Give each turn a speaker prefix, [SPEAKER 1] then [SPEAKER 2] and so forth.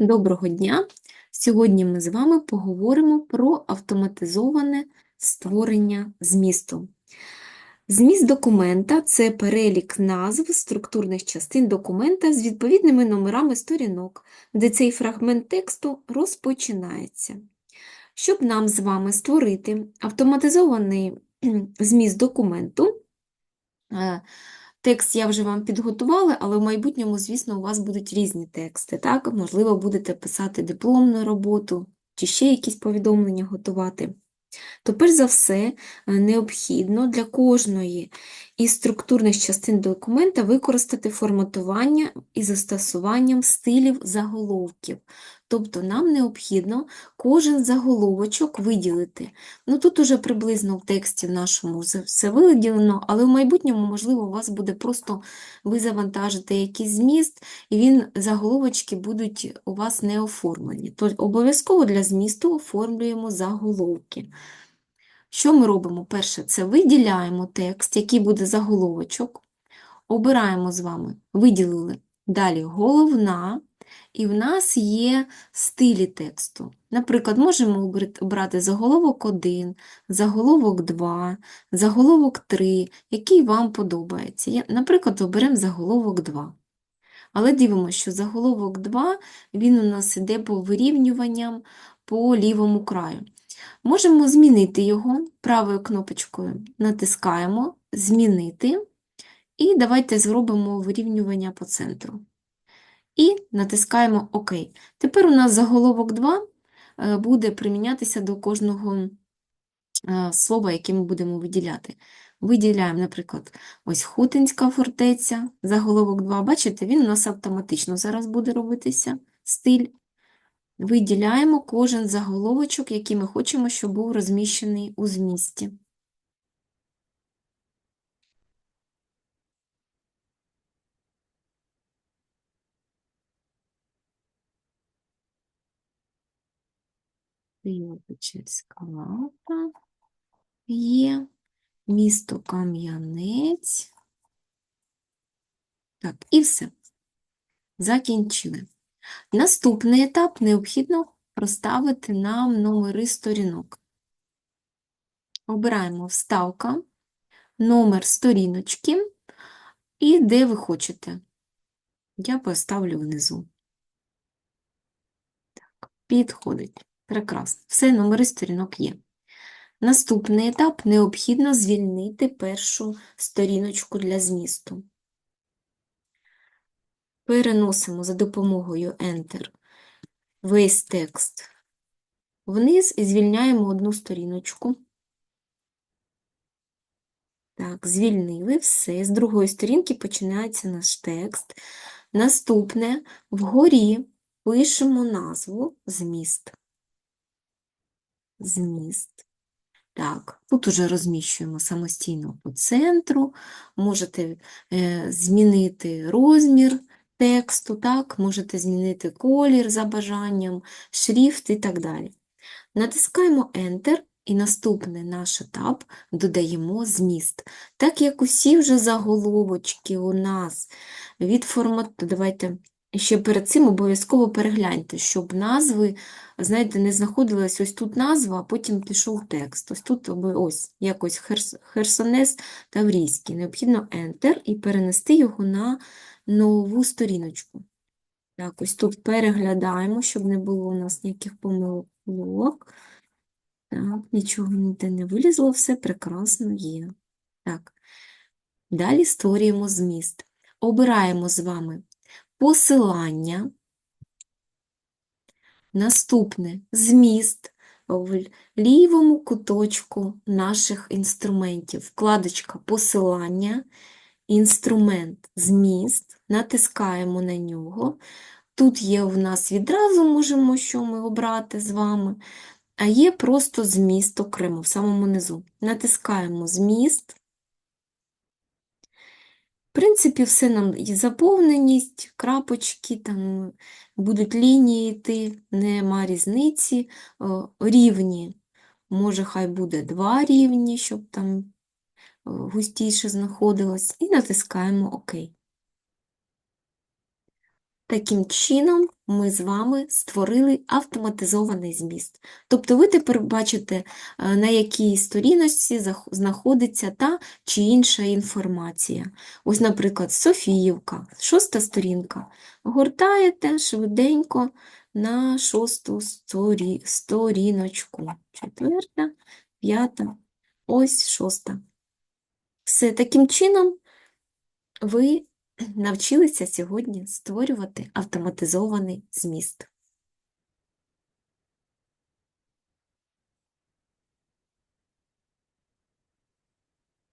[SPEAKER 1] Доброго дня! Сьогодні ми з вами поговоримо про автоматизоване створення змісту. Зміст документа це перелік назв структурних частин документа з відповідними номерами сторінок, де цей фрагмент тексту розпочинається. Щоб нам з вами створити автоматизований зміст документу, е, Текст я вже вам підготувала, але в майбутньому, звісно, у вас будуть різні тексти. Так? Можливо, будете писати дипломну роботу чи ще якісь повідомлення готувати. То, перш за все, е, необхідно для кожної із структурних частин документа використати форматування із застосуванням стилів заголовків. Тобто нам необхідно кожен заголовочок виділити. Ну Тут уже приблизно в тексті в нашому все- виділено, але в майбутньому, можливо, у вас буде просто ви завантажите якийсь зміст, і він, заголовочки будуть у вас не оформлені. Тобто обов'язково для змісту оформлюємо заголовки. Що ми робимо? Перше, це виділяємо текст, який буде заголовочок. Обираємо з вами, виділили. Далі головна, і в нас є стилі тексту. Наприклад, можемо обр- обрати заголовок 1, заголовок 2, заголовок 3, який вам подобається. Наприклад, оберемо заголовок 2. Але дивимося, що заголовок 2, він у нас іде по вирівнюванням по лівому краю. Можемо змінити його правою кнопочкою. Натискаємо Змінити. І давайте зробимо вирівнювання по центру. І натискаємо ОК. Тепер у нас заголовок 2 е, буде примінятися до кожного е, слова, яке ми будемо виділяти. Виділяємо, наприклад, ось Хотинська фортеця, заголовок 2. Бачите, він у нас автоматично зараз буде робитися, стиль. Виділяємо кожен заголовочок, який ми хочемо, щоб був розміщений у змісті. Києво-Печерська лавра є, місто Кам'янець. Так, і все. Закінчили. Наступний етап необхідно проставити нам номери сторінок. Обираємо вставка, номер сторіночки і де ви хочете. Я поставлю внизу. Так, підходить. Прекрасно. Все, номери сторінок є. Наступний етап необхідно звільнити першу сторіночку для змісту. Переносимо за допомогою Enter весь текст вниз і звільняємо одну сторіночку. Так, звільнили все. З другої сторінки починається наш текст. Наступне вгорі пишемо назву зміст. Зміст. Так, тут уже розміщуємо самостійно по центру, можете е, змінити розмір тексту, так, можете змінити колір за бажанням, шрифт і так далі. Натискаємо Enter і наступний наш етап додаємо зміст. Так як усі вже заголовочки у нас від формату, давайте ще перед цим обов'язково перегляньте, щоб назви, знаєте, не знаходилась ось тут назва, а потім пішов текст. Ось тут ось якось Херс- Херсонес Таврійський. Необхідно Enter і перенести його на нову сторіночку. Так, ось тут переглядаємо, щоб не було у нас ніяких помилок. Так, нічого ніде не вилізло, все прекрасно є. Так, далі створюємо зміст. Обираємо з вами посилання. Наступне зміст в лівому куточку наших інструментів. Вкладочка посилання, інструмент зміст, натискаємо на нього. Тут є в нас відразу можемо, що ми обрати з вами, а є просто зміст окремо в самому низу. Натискаємо зміст. Принципі, все нам і заповненість, крапочки, там будуть лінії йти, нема різниці. Рівні, може, хай буде два рівні, щоб там густіше знаходилось. І натискаємо ОК. Таким чином, ми з вами створили автоматизований зміст. Тобто ви тепер бачите, е, на якій сторіночці знаходиться та чи інша інформація. Ось, наприклад, Софіївка, шоста сторінка. Гортаєте швиденько на шосту сторі... сторіночку. Четверта, п'ята, ось шоста. Все, таким чином ви навчилися сьогодні створювати автоматизований зміст.